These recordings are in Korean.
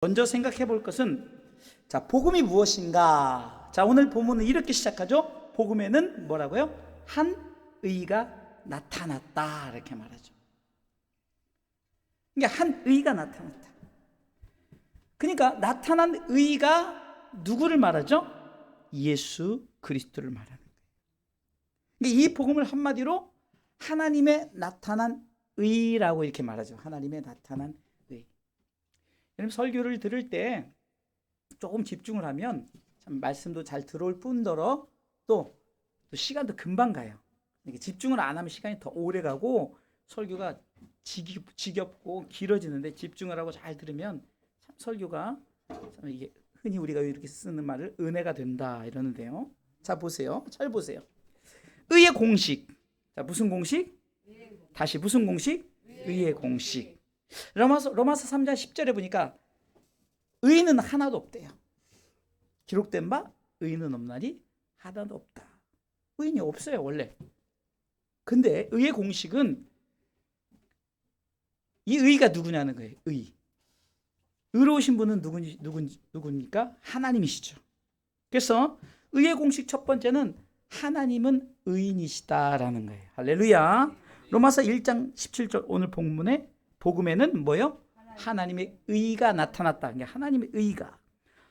먼저 생각해 볼 것은 자, 복음이 무엇인가? 자, 오늘 본문은 이렇게 시작하죠. 복음에는 뭐라고요? 한 의가 나타났다. 이렇게 말하죠. 그러니까 한 의가 나타났다. 그러니까 나타난 의가 누구를 말하죠? 예수 그리스도를 말하는 거예요. 그러니까 이 복음을 한마디로 하나님의 나타난 의라고 이렇게 말하죠. 하나님의 나타난 의. 여러분 설교를 들을 때 조금 집중을 하면 참 말씀도 잘 들어올 뿐더러 또, 또 시간도 금방 가요. 집중을 안 하면 시간이 더 오래 가고 설교가 지겹, 지겹 고 길어지는데 집중을 하고 잘 들으면 참 설교가 참 이게 흔히 우리가 이렇게 쓰는 말을 은혜가 된다 이러는데요. 자 보세요. 잘 보세요. 의의 공식. 자 무슨 공식? 다시 무슨 공식? 의의 공식. 로마서 로마서 3장 10절에 보니까 의는 하나도 없대요. 기록된 바 의는 없나니 하나도 없다. 의인이 없어요 원래. 근데 의의 공식은 이 의가 누구냐는 거예요. 의. 의로우신 분은 누군 누군 누굽니까? 하나님이시죠. 그래서 의의 공식 첫 번째는 하나님은 의인이시다라는 거예요. 할렐루야. 로마서 1장 17절 오늘 본문에 복음에는 뭐요? 하나님의 의가 나타났다. 그러니까 하나님의 의가.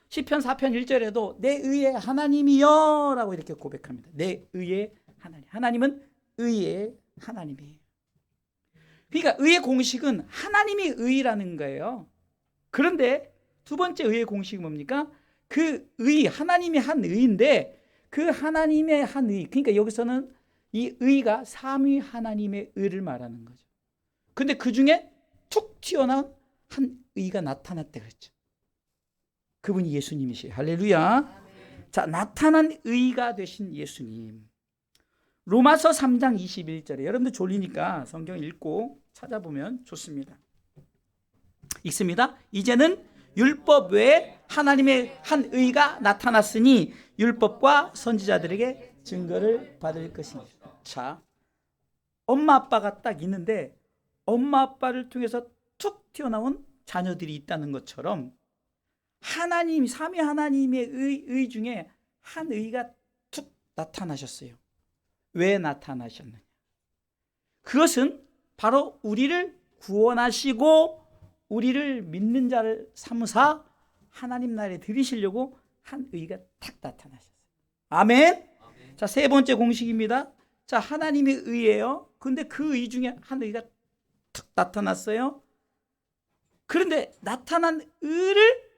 시편 4편 1절에도 내 의의 하나님이여 라고 이렇게 고백합니다. 내 의의 하나님. 하나님은 의의 하나님이에요. 그러니까 의의 공식은 하나님이 의라는 거예요. 그런데 두 번째 의의 공식이 뭡니까? 그 의, 하나님이 한 의인데 그 하나님의 한 의, 그러니까 여기서는 이 의가 삼위 하나님의 의를 말하는 거죠. 근데 그 중에 툭 튀어나온 한 의가 나타났다 그랬죠. 그분이 예수님이시에요. 할렐루야. 자, 나타난 의가 되신 예수님. 로마서 3장 21절에 여러분들 졸리니까 성경 읽고 찾아보면 좋습니다. 읽습니다. 이제는 율법 외에 하나님의 한 의가 나타났으니 율법과 선지자들에게 증거를 받을 것이니. 자, 엄마 아빠가 딱 있는데 엄마 아빠를 통해서 툭 튀어나온 자녀들이 있다는 것처럼 하나님 삼위 하나님의 의, 의 중에 한 의가 툭 나타나셨어요. 왜 나타나셨느냐? 그것은 바로 우리를 구원하시고 우리를 믿는 자를 삼으사 하나님 나라에 들이시려고 한 의가 탁 나타나셨어요. 아멘. 자, 세 번째 공식입니다. 자, 하나님의 의예요. 근데 그 의 중에 한 의가 탁 나타났어요. 그런데 나타난 의를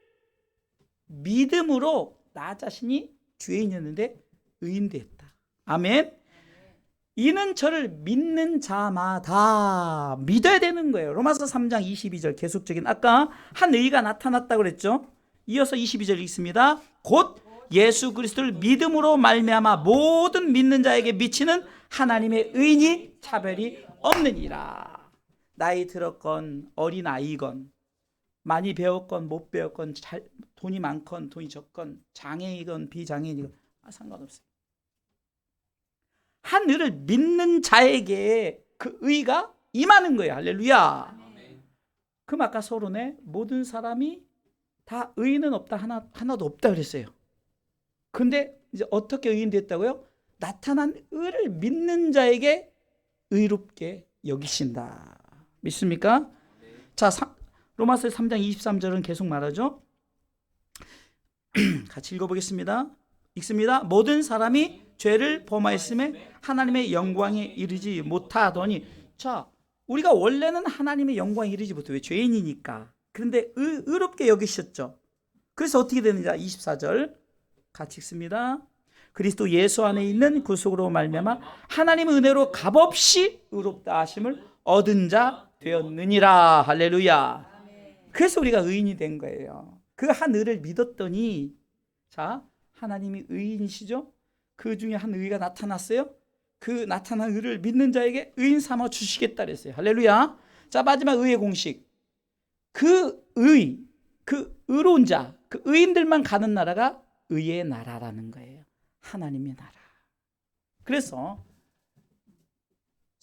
믿음으로 나 자신이 죄인이었는데 의인되었다. 아멘. 이는 저를 믿는 자마다 믿어야 되는 거예요. 로마서 3장 22절 계속적인 아까 한 의가 나타났다고 그랬죠. 이어서 22절 읽습니다. 곧 예수 그리스도를 믿음으로 말미암아 모든 믿는 자에게 미치는 하나님의 의인이 차별이 없느니라. 나이 들었건 어린 아이건 많이 배웠건 못 배웠건 잘, 돈이 많건 돈이 적건 장애이건 비장애인이건 아, 상관없어요. 하늘을 믿는 자에게 그 의가 임하는 거예요. 할렐루야. 그럼 아까 서론에 모든 사람이 다 의인은 없다 하나 하나도 없다 그랬어요. 근데 이제 어떻게 의인 됐다고요? 나타난 의를 믿는 자에게 의롭게 여기신다. 믿습니까? 자, 사, 로마서 3장 23절은 계속 말하죠. 같이 읽어보겠습니다. 읽습니다. 모든 사람이 죄를 범하였음에 하나님의 영광에 이르지 못하더니 자 우리가 원래는 하나님의 영광에 이르지 못해 왜 죄인이니까 그런데 의, 의롭게 여기셨죠. 그래서 어떻게 되느냐 24절 같이 읽습니다. 그리스도 예수 안에 있는 구속으로 말미암아 하나님의 은혜로 값없이 의롭다 하심을 얻은 자 되었느니라 할렐루야. 그래서 우리가 의인이 된 거예요. 그 한 의를 믿었더니 자 하나님이 의인이시죠? 그 중에 한 의가 나타났어요. 그 나타난 의를 믿는 자에게 의인 삼아 주시겠다 그랬어요. 할렐루야. 자 마지막 의의 공식. 그 의, 그 의로운 자, 그 의인들만 가는 나라가 의의 나라라는 거예요. 하나님의 나라. 그래서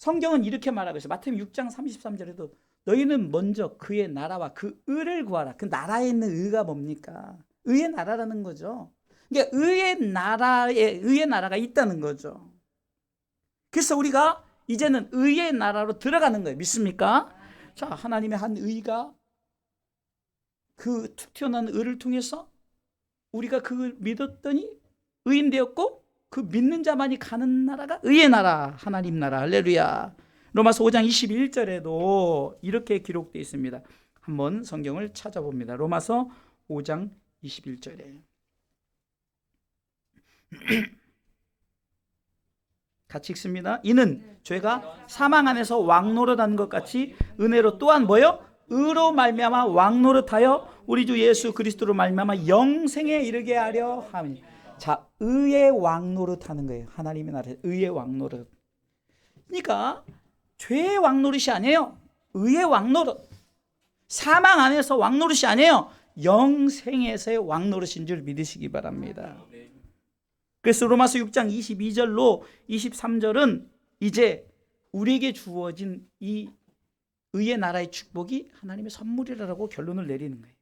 성경은 이렇게 말하고 있어요. 마태복음 6장 33절에도 너희는 먼저 그의 나라와 그 의를 구하라. 그 나라에 있는 의가 뭡니까? 의의 나라라는 거죠. 그러니까 의의 나라에 의의 나라가 있다는 거죠. 그래서 우리가 이제는 의의 나라로 들어가는 거예요. 믿습니까? 자, 하나님의 한 의가 그 툭 튀어나온 의를 통해서 우리가 그걸 믿었더니 의인 되었고 그 믿는 자만이 가는 나라가 의의 나라, 하나님 나라. 할렐루야. 로마서 5장 21절에도 이렇게 기록되어 있습니다. 한번 성경을 찾아봅니다. 로마서 5장 21절에 같이 읽습니다. 이는 죄가 사망 안에서 왕노릇한 것 같이 은혜로 또한 뭐요? 의로 말미암아 왕노릇하여 우리 주 예수 그리스도로 말미암아 영생에 이르게 하려 함이. 자, 의의 왕 노릇하는 거예요. 하나님의 나라에 의의 왕 노릇. 그러니까 죄의 왕 노릇이 아니에요. 의의 왕 노릇. 사망 안에서 왕 노릇이 아니에요. 영생에서의 왕 노릇인 줄 믿으시기 바랍니다. 그래서 로마서 6장 22절로 23절은 이제 우리에게 주어진 이 의의 나라의 축복이 하나님의 선물이라고 결론을 내리는 거예요.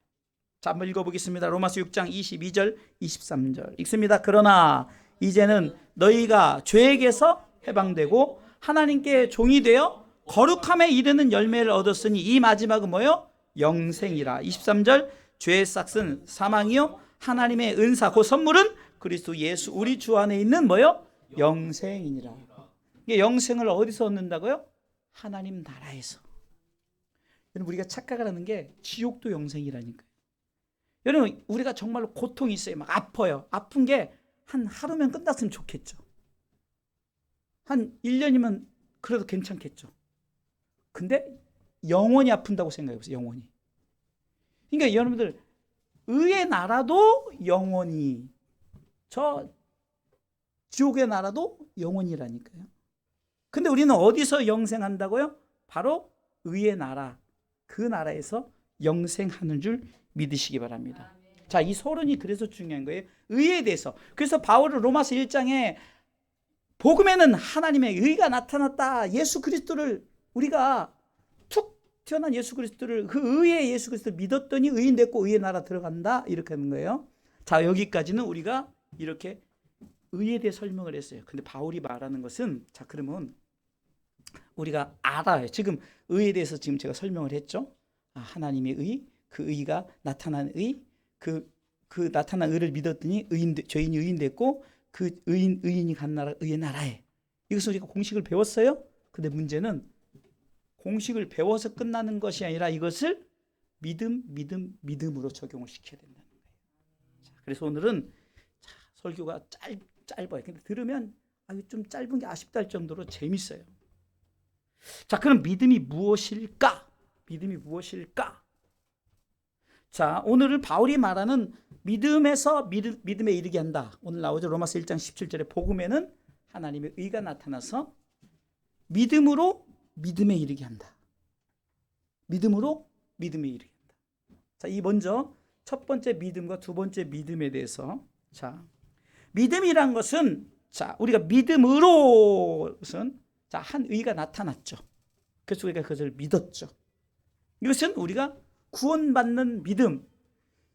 자, 한번 읽어보겠습니다. 로마서 6장 22절, 23절. 읽습니다. 그러나 이제는 너희가 죄에게서 해방되고 하나님께 종이 되어 거룩함에 이르는 열매를 얻었으니 이 마지막은 뭐요? 영생이라. 23절 죄의 싹은 사망이요 하나님의 은사 그 선물은 그리스도 예수 우리 주 안에 있는 뭐요? 영생이니라. 이게 영생을 어디서 얻는다고요? 하나님 나라에서. 우리가 착각을 하는 게 지옥도 영생이라니까요. 여러분 우리가 정말로 고통이 있어요. 막 아파요. 아픈 게 한 하루면 끝났으면 좋겠죠. 한 1년이면 그래도 괜찮겠죠. 근데 영원히 아픈다고 생각해 보세요. 영원히. 그러니까 여러분들 의의 나라도 영원히 저 지옥의 나라도 영원이라니까요. 근데 우리는 어디서 영생한다고요? 바로 의의 나라. 그 나라에서 영생하는 줄 믿으시기 바랍니다. 자, 이 서론이 그래서 중요한 거예요. 의에 대해서. 그래서 바울은 로마서 1장에 복음에는 하나님의 의가 나타났다. 예수 그리스도를 우리가 툭 튀어난 예수 그리스도를 그 의의 예수 그리스도를 믿었더니 의인 됐고 의의 나라 들어간다. 이렇게 하는 거예요. 자, 여기까지는 우리가 이렇게 의에 대해 설명을 했어요. 근데 바울이 말하는 것은 자, 그러면 우리가 알아요. 지금 의에 대해서 지금 제가 설명을 했죠. 아, 하나님의 의, 그 의가 나타난 의, 그, 그 나타난 의를 믿었더니 의인, 죄인이 의인 됐고 그 의인, 의인이 간 나라, 의의 나라에. 이것을 우리가 공식을 배웠어요. 근데 문제는 공식을 배워서 끝나는 것이 아니라 이것을 믿음, 믿음, 믿음으로 적용을 시켜야 된다는 거예요. 자, 그래서 오늘은 자, 설교가 짧, 짧아요. 근데 들으면 아, 좀 짧은 게 아쉽다 할 정도로 재밌어요. 자, 그럼 믿음이 무엇일까? 믿음이 무엇일까? 자, 오늘은 바울이 말하는 믿음에서 믿음, 믿음에 이르게 한다. 오늘 나오죠. 로마서 1장 17절에 복음에는 하나님의 의가 나타나서 믿음으로 믿음에 이르게 한다. 믿음으로 믿음에 이르게 한다. 자, 이 먼저 첫 번째 믿음과 두 번째 믿음에 대해서 자, 믿음이란 것은 자, 우리가 믿음으로는 자, 한 의가 나타났죠. 그래서 우리가 그것을 믿었죠. 이것은 우리가 구원받는 믿음.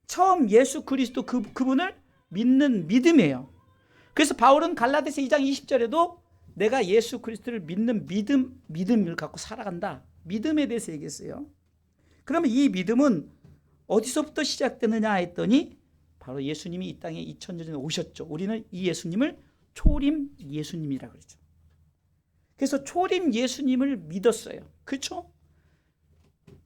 처음 예수 그리스도 그, 그분을 믿는 믿음이에요. 그래서 바울은 갈라디아서 2장 20절에도 내가 예수 그리스도를 믿는 믿음, 믿음을 갖고 살아간다. 믿음에 대해서 얘기했어요. 그러면 이 믿음은 어디서부터 시작되느냐 했더니 바로 예수님이 이 땅에 2000년 전에 오셨죠. 우리는 이 예수님을 초림 예수님이라 그러죠. 그래서 초림 예수님을 믿었어요. 그렇죠?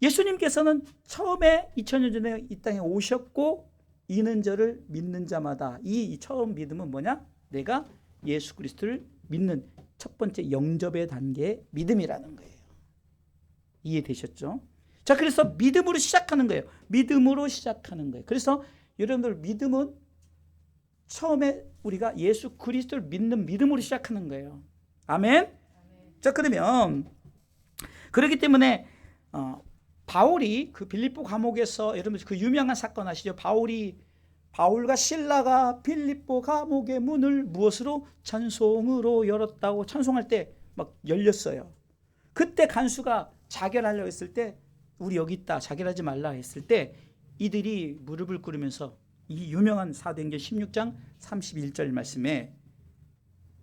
예수님께서는 처음에 2000년 전에 이 땅에 오셨고 이는 저를 믿는 자마다 이 처음 믿음은 뭐냐? 내가 예수 그리스도를 믿는 첫 번째 영접의 단계의 믿음이라는 거예요. 이해되셨죠? 자, 그래서 믿음으로 시작하는 거예요. 믿음으로 시작하는 거예요. 그래서 여러분들 믿음은 처음에 우리가 예수 그리스도를 믿는 믿음으로 시작하는 거예요. 아멘. 자, 그러면 그렇기 때문에 어, 바울이 그 빌립보 감옥에서 여러분 그 유명한 사건 아시죠? 바울이 바울과 신라가 빌립보 감옥의 문을 무엇으로 찬송으로 열었다고 찬송할 때 막 열렸어요. 그때 간수가 자결하려고 했을 때 우리 여기 있다 자결하지 말라 했을 때 이들이 무릎을 꿇으면서 이 유명한 사도행전 16장 31절 말씀에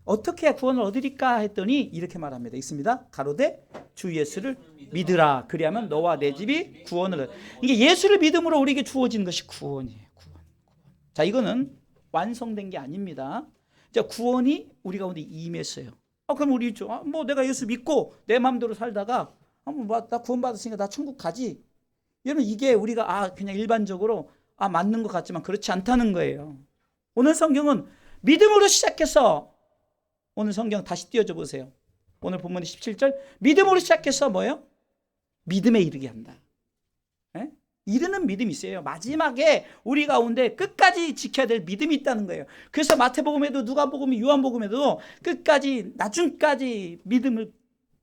어떻게 구원을 얻으리까 했더니 이렇게 말합니다. 있습니다. 가로되 주 예수를 믿으라. 그리하면 너와 내 집이 구원을 얻. 이게 예수를 믿음으로 우리에게 주어지는 것이 구원이에요. 구원. 자, 이거는 완성된 게 아닙니다. 자, 구원이 우리 가운데 임했어요. 아, 그럼 우리 좀, 아, 뭐 내가 예수 믿고 내 마음대로 살다가 아, 뭐나 구원 받았으니까 나 천국 가지. 여러분 이게 우리가 아 그냥 일반적으로 아 맞는 것 같지만 그렇지 않다는 거예요. 오늘 성경은 믿음으로 시작해서 오늘 성경 다시 띄워줘 보세요. 오늘 본문 17절 믿음으로 시작해서 뭐예요? 믿음에 이르게 한다. 예? 이르는 믿음이 있어요. 마지막에 우리 가운데 끝까지 지켜야 될 믿음이 있다는 거예요. 그래서 마태복음에도 누가복음, 요한복음에도 끝까지 나중까지 믿음을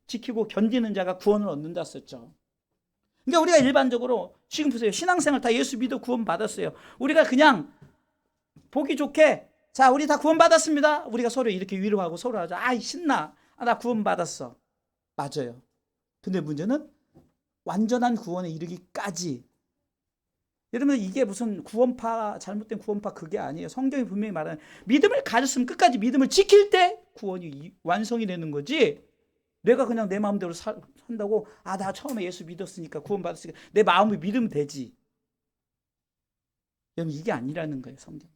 지키고 견디는 자가 구원을 얻는다 썼죠. 그러니까 우리가 일반적으로 지금 보세요. 신앙생활 다 예수 믿어 구원 받았어요. 우리가 그냥 보기 좋게 자, 우리 다 구원 받았습니다. 우리가 서로 이렇게 위로하고 서로 하자. 아이 신나. 아, 나 구원 받았어. 맞아요. 근데 문제는 완전한 구원에 이르기까지 여러분 이게 무슨 구원파 잘못된 구원파 그게 아니에요. 성경이 분명히 말하는 믿음을 가졌으면 끝까지 믿음을 지킬 때 구원이 이- 완성이 되는 거지. 내가 그냥 내 마음대로 사- 산다고 아 나 처음에 예수 믿었으니까 구원 받았으니까 내 마음을 믿으면 되지. 여러분 이게 아니라는 거예요 성경.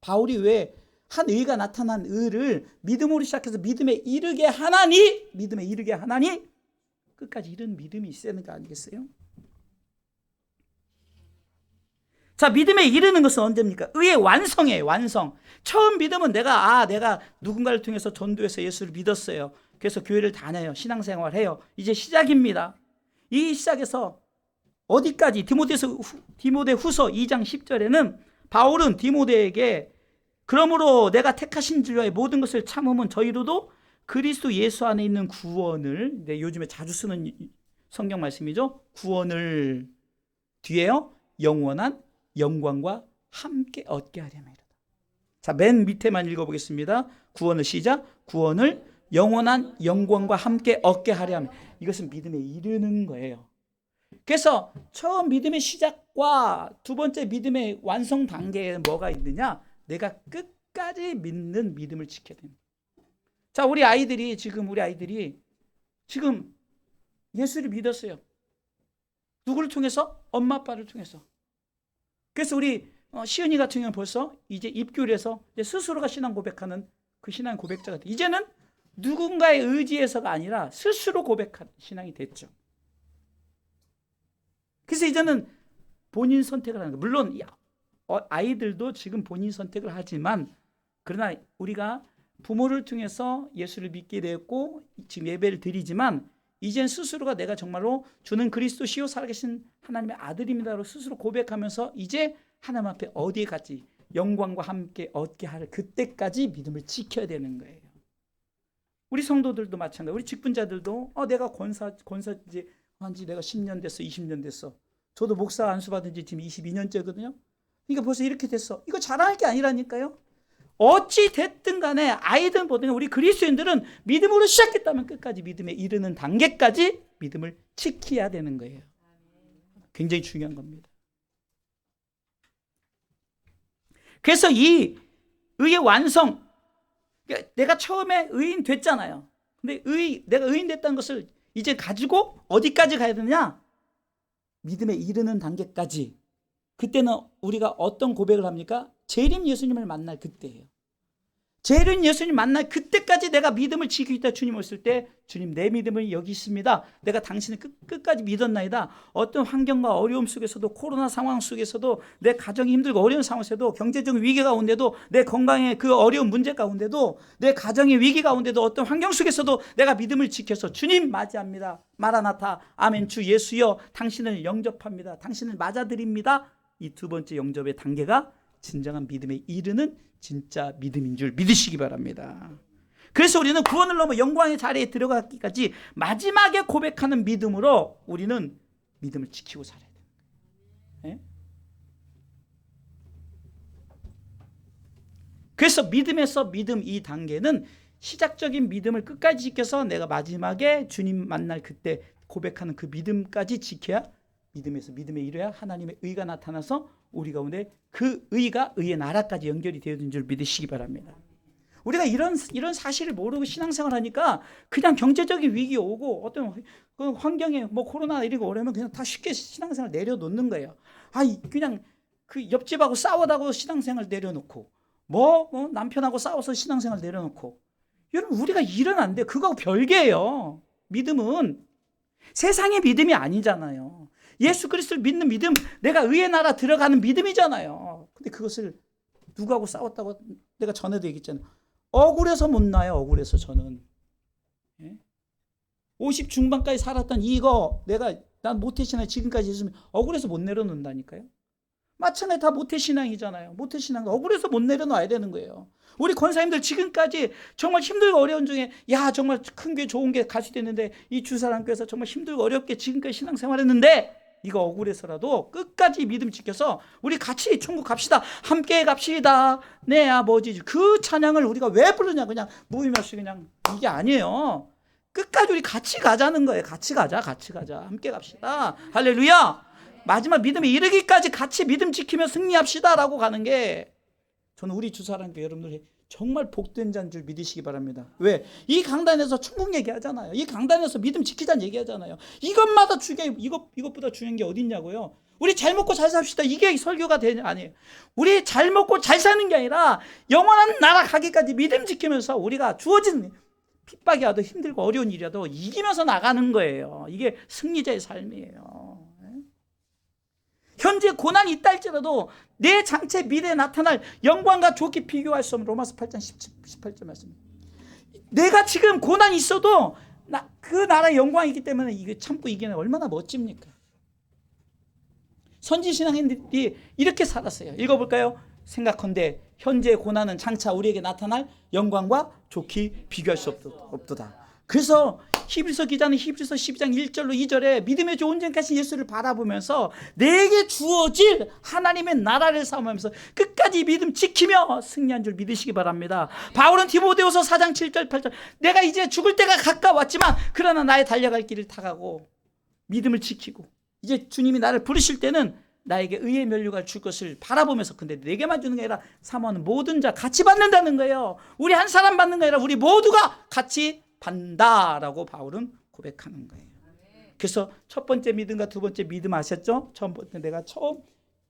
바울이 왜 한 의가 나타난 의를 믿음으로 시작해서 믿음에 이르게 하나니 믿음에 이르게 하나니 끝까지 이런 믿음이 있어야 하는 거 아니겠어요? 자, 믿음에 이르는 것은 언제입니까? 의의 완성이에요, 완성. 처음 믿음은 내가, 아, 내가 누군가를 통해서 전도해서 예수를 믿었어요. 그래서 교회를 다녀요. 신앙생활 해요. 이제 시작입니다. 이 시작에서 어디까지? 디모데 후서 2장 10절에는 바울은 디모데에게 그러므로 내가 택하신 자의 모든 것을 참으면 저희로도 그리스도 예수 안에 있는 구원을 네, 요즘에 자주 쓰는 이- 성경 말씀이죠. 구원을 뒤에요. 영원한 영광과 함께 얻게 하려면 자, 맨 밑에만 읽어보겠습니다. 구원을 시작. 구원을 영원한 영광과 함께 얻게 하려면 이것은 믿음에 이르는 거예요. 그래서 처음 믿음의 시작과 두 번째 믿음의 완성 단계에 뭐가 있느냐? 내가 끝까지 믿는 믿음을 지켜야 됩니다. 자, 우리 아이들이 지금 우리 아이들이 지금 예수를 믿었어요. 누구를 통해서? 엄마 아빠를 통해서. 그래서 우리 어, 시은이 같은 경우는 벌써 이제 입교를 해서 이제 스스로가 신앙 고백하는 그 신앙 고백자가 돼. 이제는 누군가의 의지에서가 아니라 스스로 고백한 신앙이 됐죠. 그래서 이제는 본인 선택을 하는 거. 물론 이 어, 아이들도 지금 본인 선택을 하지만 그러나 우리가 부모를 통해서 예수를 믿게 되었고 지금 예배를 드리지만 이젠 스스로가 내가 정말로 주는 그리스도시요 살아계신 하나님의 아들입니다로 스스로 고백하면서 이제 하나님 앞에 어디에 갔지 영광과 함께 얻게 할 그때까지 믿음을 지켜야 되는 거예요. 우리 성도들도 마찬가지. 우리 직분자들도 어 내가 권사 권사 이제 한지 내가 10년 됐어, 20년 됐어. 저도 목사 안수 받은 지 지금 22년째거든요. 그러니까 벌써 이렇게 됐어. 이거 자랑할 게 아니라니까요. 어찌 됐든 간에 아이들보다는 우리 그리스도인들은 믿음으로 시작했다면 끝까지 믿음에 이르는 단계까지 믿음을 지켜야 되는 거예요. 굉장히 중요한 겁니다. 그래서 이 의의 완성, 그러니까 내가 처음에 의인 됐잖아요. 근데 의, 내가 의인 됐다는 것을 이제 가지고 어디까지 가야 되느냐? 믿음에 이르는 단계까지. 그때는 우리가 어떤 고백을 합니까? 재림 예수님을 만날 그때예요. 재림 예수님 만날 그때까지 내가 믿음을 지키고 있다 주님 오실 때 주님 내 믿음을 여기 있습니다. 내가 당신을 끝, 끝까지 믿었나이다. 어떤 환경과 어려움 속에서도 코로나 상황 속에서도 내 가정이 힘들고 어려운 상황에서도 경제적 위기 가운데도 내 건강의 그 어려운 문제 가운데도 내 가정의 위기 가운데도 어떤 환경 속에서도 내가 믿음을 지켜서 주님 맞이합니다. 마라나타 아멘 주 예수여 당신을 영접합니다. 당신을 맞아드립니다. 이 두 번째 영접의 단계가 진정한 믿음에 이르는 진짜 믿음인 줄 믿으시기 바랍니다. 그래서 우리는 구원을 넘어 영광의 자리에 들어가기까지 마지막에 고백하는 믿음으로 우리는 믿음을 지키고 살아야 돼요. 예? 그래서 믿음에서 믿음 이 단계는 시작적인 믿음을 끝까지 지켜서 내가 마지막에 주님 만날 그때 고백하는 그 믿음까지 지켜야 믿음에서 믿음에 이르야 하나님의 의가 나타나서 우리 가운데 그 의가 의의 나라까지 연결이 되어진 줄 믿으시기 바랍니다. 우리가 이런 이런 사실을 모르고 신앙생활 하니까 그냥 경제적인 위기 오고 어떤 그 환경에 뭐 코로나 이러고 오려면 그냥 다 쉽게 신앙생활 내려놓는 거예요. 아 이- 그냥 그 옆집하고 싸우다고 신앙생활 내려놓고 뭐, 뭐 남편하고 싸워서 신앙생활 내려놓고 여러분 우리가 이런 안 돼. 그거 별개예요. 믿음은 세상의 믿음이 아니잖아요. 예수 그리스도를 믿는 믿음, 내가 의의 나라 들어가는 믿음이잖아요. 근데 그것을 누구하고 싸웠다고 내가 전에도 얘기했잖아요. 억울해서 못 나요. 억울해서 저는. 예? 50 중반까지 살았던 이거 내가 난 모태신앙 지금까지 있으면 억울해서 못 내려놓는다니까요. 마찬가지 다 모태신앙이잖아요. 모태신앙 억울해서 못 내려놔야 되는 거예요. 우리 권사님들 지금까지 정말 힘들고 어려운 중에 야 정말 큰 게 좋은 게 가시 됐는데 이 주사랑교에서 정말 힘들고 어렵게 지금까지 신앙생활했는데 이거 억울해서라도 끝까지 믿음 지켜서 우리 같이 천국 갑시다. 함께 갑시다. 내 아버지 그 찬양을 우리가 왜 부르냐 그냥 무의미없이 그냥 이게 아니에요. 끝까지 우리 같이 가자는 거예요. 같이 가자, 같이 가자, 함께 갑시다. 할렐루야. 마지막 믿음에 이르기까지 같이 믿음 지키며 승리합시다라고 가는 게 저는 우리 주사랑교 여러분들이 정말 복된 자인 줄 믿으시기 바랍니다. 왜? 이 강단에서 천국 얘기하잖아요. 이 강단에서 믿음 지키자는 얘기하잖아요. 이것마다 중요 이것 이것보다 중요한 게 어딨냐고요. 우리 잘 먹고 잘 삽시다. 이게 설교가 되냐 아니에요. 우리 잘 먹고 잘 사는 게 아니라 영원한 나라 가기까지 믿음 지키면서 우리가 주어진 핍박이 와도 힘들고 어려운 일이라도 이기면서 나가는 거예요. 이게 승리자의 삶이에요. 현재 고난이 있다 할지라도 내 장체 미래에 나타날 영광과 좋게 비교할 수 없는 로마서 8장 17, 18절 말씀. 내가 지금 고난이 있어도 나, 그 나라의 영광이기 때문에 이게 참고 이기는 얼마나 멋집니까? 선지신앙인들이 이렇게 살았어요. 읽어볼까요? 생각컨대 현재의 고난은 장차 우리에게 나타날 영광과 좋게 비교할 수 없도- 없도다. 그래서 히브리서 기자는 히브리서 12장 1절로 2절에 믿음의 좋은 전까지 예수를 바라보면서 내게 주어질 하나님의 나라를 삼으면서 끝까지 믿음 지키며 승리한 줄 믿으시기 바랍니다. 바울은 디모데후서 4장 7절 8절 내가 이제 죽을 때가 가까웠지만 그러나 나의 달려갈 길을 타가고 믿음을 지키고 이제 주님이 나를 부르실 때는 나에게 의의 면류관을 줄 것을 바라보면서 근데 내게만 주는 게 아니라 사모하는 모든 자 같이 받는다는 거예요. 우리 한 사람 받는 게 아니라 우리 모두가 같이 받는다라고 바울은 고백하는 거예요. 그래서 첫 번째 믿음과 두 번째 믿음 아셨죠? 처음 내가 처음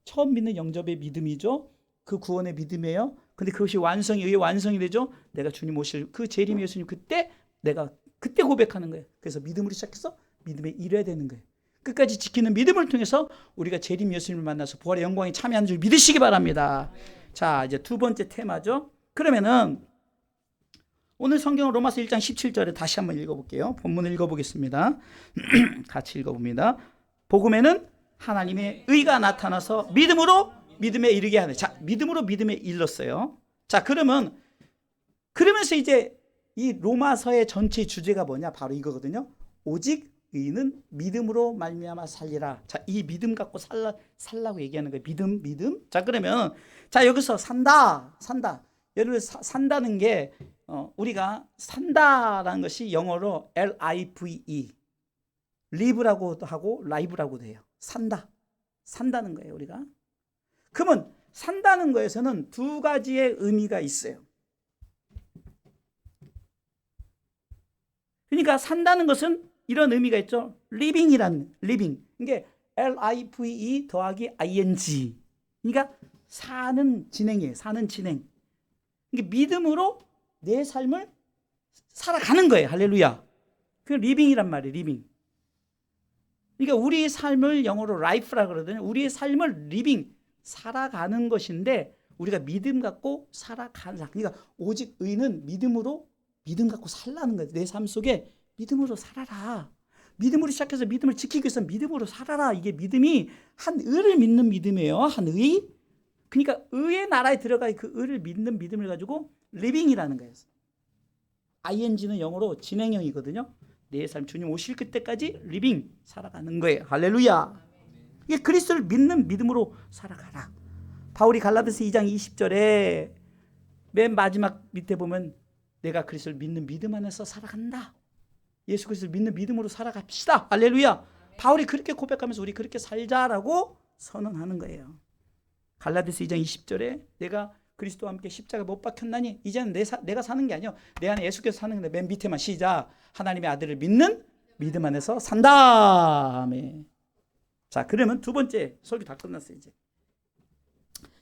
처음 믿는 영접의 믿음이죠. 그 구원의 믿음이에요. 근데 그것이 완성이 의의 완성이 되죠. 내가 주님 오실 그 재림 예수님 그때 내가 그때 고백하는 거예요. 그래서 믿음으로 시작해서 믿음에 이뤄야 되는 거예요. 끝까지 지키는 믿음을 통해서 우리가 재림 예수님을 만나서 부활의 영광에 참여하는 줄 믿으시기 바랍니다. 자, 이제 두 번째 테마죠. 그러면은 오늘 성경 로마서 1장 17절에 다시 한번 읽어볼게요. 본문을 읽어보겠습니다. 같이 읽어봅니다. 복음에는 하나님의 의가 나타나서 믿음으로 믿음에 이르게 하네. 자, 믿음으로 믿음에 일렀어요. 자, 그러면 그러면서 이제 이 로마서의 전체 주제가 뭐냐? 바로 이거거든요. 오직 의는 믿음으로 말미암아 살리라. 자, 이 믿음 갖고 살라 살라고 얘기하는 거예요. 믿음, 믿음. 자, 그러면 자 여기서 산다, 산다. 여러분 사- 산다는 게 어, 우리가 산다라는 것이 영어로 L I V E, live라고도 하고 live라고도 해요. 산다, 산다는 거예요. 우리가. 그러면 산다는 거에서는 두 가지의 의미가 있어요. 그러니까 산다는 것은 이런 의미가 있죠. living이란 living. 이게 L I V E 더하기 I N G. 그러니까 사는 진행이에요. 사는 진행. 이게 믿음으로 내 삶을 살아가는 거예요. 할렐루야. 그 living이란 말이에요. living. 그러니까 우리 삶을 영어로 life라 그러거든요. 우리의 삶을 living 살아가는 것인데 우리가 믿음 갖고 살아가는 삶. 그러니까 오직 의는 믿음으로 믿음 갖고 살라는 거예요. 내 삶 속에 믿음으로 살아라. 믿음으로 시작해서 믿음을 지키기 위해서 믿음으로 살아라. 이게 믿음이 한 의를 믿는 믿음이에요. 한 의. 그러니까 의의 나라에 들어가 그 의를 믿는 믿음을 가지고 living이라는 거예요. ing는 영어로 진행형이거든요. 내 삶 주님 오실 그때까지 living 살아가는 거예요. 할렐루야. 이게 그리스도를 믿는 믿음으로 살아가라. 바울이 갈라디아서 2장 20절에 맨 마지막 밑에 보면 내가 그리스도를 믿는 믿음 안에서 살아간다. 예수 그리스도를 믿는 믿음으로 살아갑시다. 할렐루야. 바울이 그렇게 고백하면서 우리 그렇게 살자라고 선언하는 거예요. 갈라디아서 2장 20절에 내가 그리스도와 함께 십자가 못 박혔나니 이제는 내 사, 내가 사는 게 아니요 내 안에 예수께서 사는 건데 맨 밑에만 시작 하나님의 아들을 믿는 믿음 안에서 산다. 아멘. 자 그러면 두 번째 설교 다 끝났어요 이제.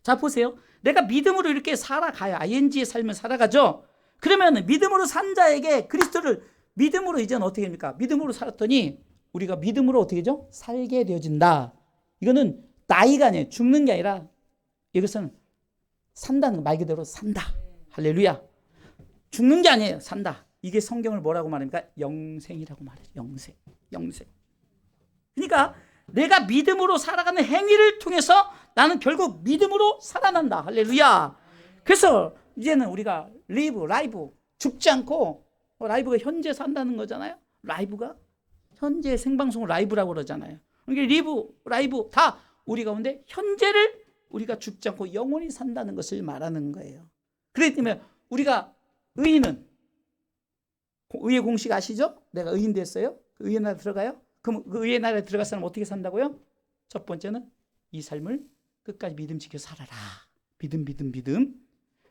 자 보세요. 내가 믿음으로 이렇게 살아가요. ing의 삶을 살아가죠. 그러면 믿음으로 산 자에게 그리스도를 믿음으로 이제는 어떻게 됩니까? 믿음으로 살았더니 우리가 믿음으로 어떻게 되죠? 살게 되어진다. 이거는 나이가 아니에요. 죽는 게 아니라 이것은 산다는 거, 말 그대로 산다. 할렐루야. 죽는 게 아니에요. 산다. 이게 성경을 뭐라고 말합니까? 영생이라고 말해요. 영생. 영생. 그러니까 내가 믿음으로 살아가는 행위를 통해서 나는 결국 믿음으로 살아난다. 할렐루야. 그래서 이제는 우리가 리브, 라이브 죽지 않고 어, 라이브가 현재 산다는 거잖아요. 라이브가 현재 생방송을 라이브라고 그러잖아요. 이게 리브, 라이브 다 우리 가운데 현재를 우리가 죽지 않고 영원히 산다는 것을 말하는 거예요. 그렇기 때문에 우리가 의인은 의의 공식 아시죠? 내가 의인 됐어요. 그 의의 나라 들어가요. 그럼 그 의의 나라에 사람 어떻게 산다고요? 첫 번째는 이 삶을 끝까지 믿음 지켜 살아라. 믿음, 믿음, 믿음.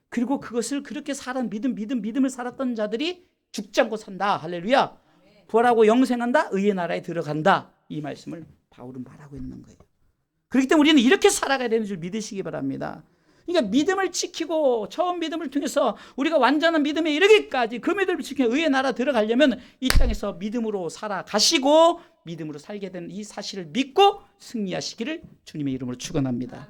그리고 그것을 그렇게 살은 믿음, 믿음, 믿음을 살았던 자들이 죽지 않고 산다. 할렐루야. 부활하고 영생한다. 의의 나라에 들어간다. 이 말씀을 바울은 말하고 있는 거예요. 그렇기 때문에 우리는 이렇게 살아가야 되는 줄 믿으시기 바랍니다. 그러니까 믿음을 지키고 처음 믿음을 통해서 우리가 완전한 믿음에 이르기까지 그 믿음을 지켜 의의 나라 들어가려면 이 땅에서 믿음으로 살아가시고 믿음으로 살게 되는 이 사실을 믿고 승리하시기를 주님의 이름으로 축원합니다.